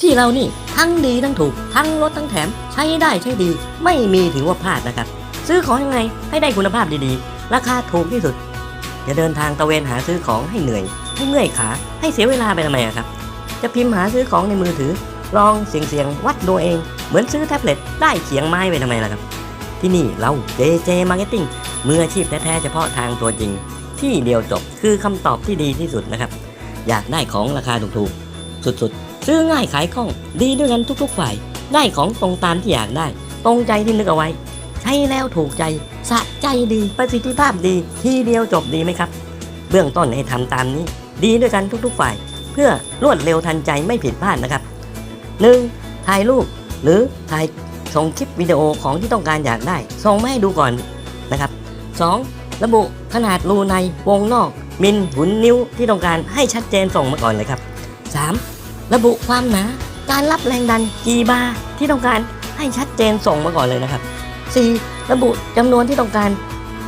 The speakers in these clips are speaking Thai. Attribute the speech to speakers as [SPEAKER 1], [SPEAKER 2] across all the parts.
[SPEAKER 1] ที่เรานี่ทั้งดีทั้งถูก ทั้งลดทั้งแถม ใช้ได้ใช้ดี ไม่มีถือว่าพลาดนะครับ ซื้อของยังไงให้ได้คุณภาพดีๆ ราคาถูกที่สุดอย่าเดินทางตะเวนหาซื้อของให้เหนื่อย ให้เมื่อยขาให้เสียเวลาไปทำไมอะครับ จะพิมพ์หาซื้อของในมือถือ ลองเสียงเสียงๆวัดดูเอง เหมือนซื้อแท็บเล็ตได้เขียงไม้ไปทำไมล่ะครับ ที่นี่เรา JJ Marketing มืออาชีพแท้ๆเฉพาะทางตัวจริง ที่เดียวจบคือคำตอบที่ดีที่สุดนะครับ อยากได้ของราคาถูกๆ สุดๆ ซื้อง่ายขายคล่อง ดีด้วยกันทุกๆฝ่าย ได้ของตรงตามที่อยากได้ ตรงใจที่นึกเอาไว้ ใช้แล้วถูกใจ สะใจดีประสิทธิภาพดี ทีเดียวจบดีไหมครับ เบื้องต้นให้ทำตามนี้ ดีด้วยกันทุกๆฝ่าย เพื่อรวดเร็วทันใจไม่ผิดพลาดนะครับ 1. ถ่ายรูปหรือถ่ายส่งคลิปวิดีโอของที่ต้องการอยากได้ ส่งมาให้ดูก่อนนะครับ 2. ระบุขนาดรูในวงนอก มิลหุนนิ้วที่ต้องการให้ชัดเจนส่งมาก่อนเลยครับ 3. ระบุความหนา การรับแรงดันกี่บาร์ที่ต้องการให้ชัดเจนส่งมาก่อนเลยนะครับ 4. ระบุจำนวนที่ต้องการ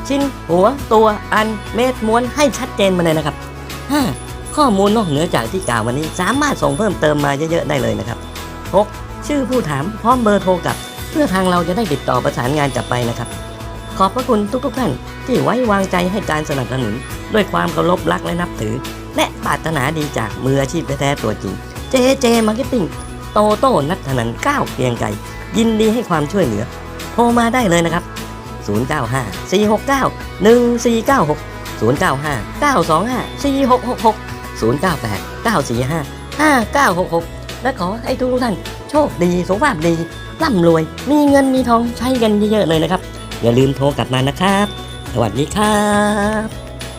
[SPEAKER 1] ชิ้นหัวตัวอันเม็ดม้วนให้ชัดเจนมาเลยนะครับ 5. ข้อมูลนอกเหนือจากที่กล่าววันนี้สามารถส่งเพิ่มเติมมาเยอะๆได้เลยนะครับ 6. ชื่อผู้ถามพร้อมเบอร์โทรกลับ เพื่อทางเราจะได้ติดต่อประสานงานกลับไปนะครับ ขอบพระคุณทุกๆท่านที่ไว้วางใจให้การสนับสนุน ด้วยความเคารพรักและนับถือ และปรารถนาดีจากมืออาชีพแท้ๆตัวจริง JJ Marketing โตโต้นัทธนันก้าวเกรียงไกรยินดีให้ความช่วยเหลือ โทรมาได้เลยนะครับ 095 469 1496 095 925 4666 098 945 5966 และขอให้ทุกท่านโชคดีสุขภาพดีร่ำรวย มีเงินมีทองใช้กันเยอะๆเลยนะครับ อย่าลืมโทรกลับมานะครับ สวัสดีครับ